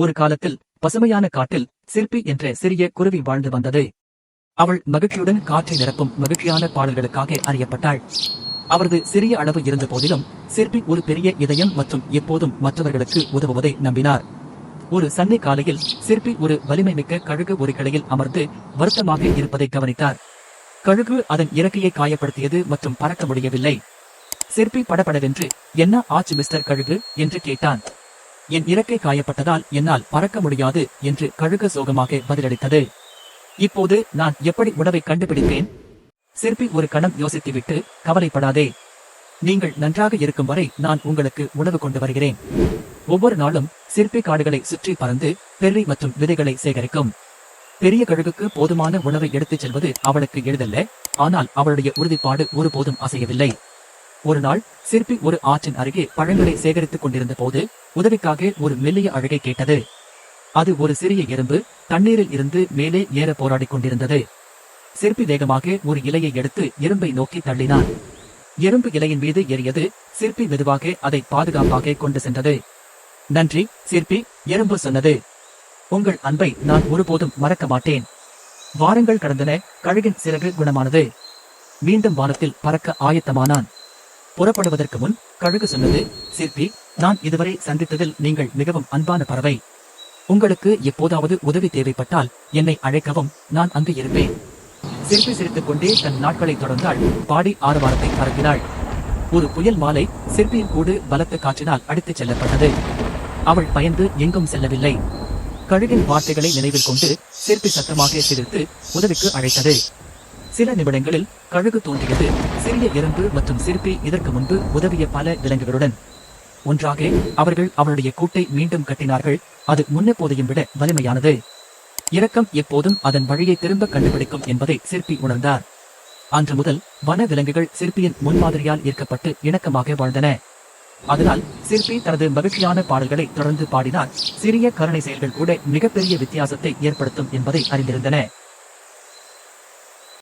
ஒரு காலத்தில் பசுமையான காட்டில் சிற்பி என்ற சிறிய குருவி வாழ்ந்து வந்தது. அவள் மகிழ்ச்சியுடன் காற்றை நிரப்பும் மகிழ்ச்சியான பாடல்களுக்காக அறியப்பட்டாள். அவரது சிறிய அளவு இருந்த போதிலும் சிற்பி ஒரு பெரிய இதயம் மற்றும் எப்போதும் மற்றவர்களுக்கு உதவுவதை நம்பினார். ஒரு சண்டை காலையில் சிற்பி ஒரு வலிமை மிக்க கழுகு ஒரு கிளையில் அமர்ந்து வருத்தமாக இருப்பதை கவனித்தார். கழுகு அதன் இறக்கையை காயப்படுத்தியது மற்றும் பறக்க முடியவில்லை. சிற்பி படபடவென்று என்ன ஆச்சு மிஸ்டர் கழுகு? என்று கேட்டான். என் இறக்கை காயப்பட்டதால் என்னால் பறக்க முடியாது என்று கழுக சோகமாக பதிலளித்தது. இப்போது நான் எப்படி உணவை கண்டுபிடிப்பேன்? சிற்பி ஒரு கணம் யோசித்துவிட்டு கவலைப்படாதே. நீங்கள் நன்றாக இருக்கும் வரை நான் உங்களுக்கு உணவு கொண்டு வருகிறேன். ஒவ்வொரு நாளும் சிற்பி காடுகளை சுற்றி பறந்து பெர்ரி மற்றும் விதைகளை சேகரிக்கும். பெரிய கழுகுக்கு போதுமான உணவை எடுத்துச் செல்வது அவளுக்கு எளிதல்ல ஆனால் அவளுடைய உறுதிப்பாடு ஒருபோதும் அசையவில்லை. ஒரு நாள் சிற்பி ஒரு ஆற்றின் அருகே பழங்களை சேகரித்துக் கொண்டிருந்த போது உதவிக்காக ஒரு மெல்லிய அழகை கேட்டது. அது ஒரு சிறிய எறும்பு தண்ணீரில் இருந்து மேலே ஏற போராடிக் கொண்டிருந்தது. சிற்பி வேகமாக ஒரு இலையை எடுத்து எறும்பை நோக்கி தள்ளினான். எறும்பு இலையின் மீது ஏறியது சிற்பி மெதுவாக அதை பாதுகாப்பாக கொண்டு சென்றது. நன்றி சிற்பி எறும்பு சொன்னது. உங்கள் அன்பை நான் ஒருபோதும் மறக்க மாட்டேன். வாரங்கள் கடந்தன கழுகின் சிறகு குணமானது. மீண்டும் வானத்தில் பறக்க ஆயத்தமானான். புறப்படுவதற்கு முன் கழுகு சொன்னது சிற்பி நான் இதுவரை சந்தித்ததில் நீங்கள் மிகவும் அன்பான பறவை. உங்களுக்கு எப்போதாவது உதவி தேவைப்பட்டால் என்னை அழைக்கவும் நான் அங்கு இருப்பேன். சிற்பி சிரித்துக் கொண்டே தன் நாட்களை தொடர்ந்தாள் பாடி ஆரவாரத்தை பரப்பினாள். ஒரு புயல் மாலை சிற்பியின் கூடு பலத்த காற்றினால் அடித்துச் செல்லப்பட்டது. அவள் பயந்து எங்கும் செல்லவில்லை. கழுகின் வார்த்தைகளை நினைவில் கொண்டு சிற்பி சத்தமாக சிரித்து உதவிக்கு அழைத்தது. சில நிமிடங்களில் கழுகு தோன்றியது. சிறிய எறும்பு மற்றும் சிற்பி இதற்கு முன்பு உதவிய பல விலங்குகளுடன். ஒன்றாக அவர்கள் அவளுடைய கூட்டை மீண்டும் கட்டினார்கள். அது முன்னெப்போதையும் விட வலிமையானது. இரக்கம் எப்போதும் அதன் வழியை திரும்ப கண்டுபிடிக்கும் என்பதை சிற்பி உணர்ந்தார். அன்று முதல் வன விலங்குகள் சிற்பியின் முன்மாதிரியால் ஈர்க்கப்பட்டு இணக்கமாக வாழ்ந்தன. அதனால் சிற்பி தனது மகிழ்ச்சியான பாடல்களை தொடர்ந்து பாடினார். சிறிய கருணை செயல்கள் கூட மிகப்பெரிய வித்தியாசத்தை ஏற்படுத்தும் என்பதை அறிந்திருந்தன.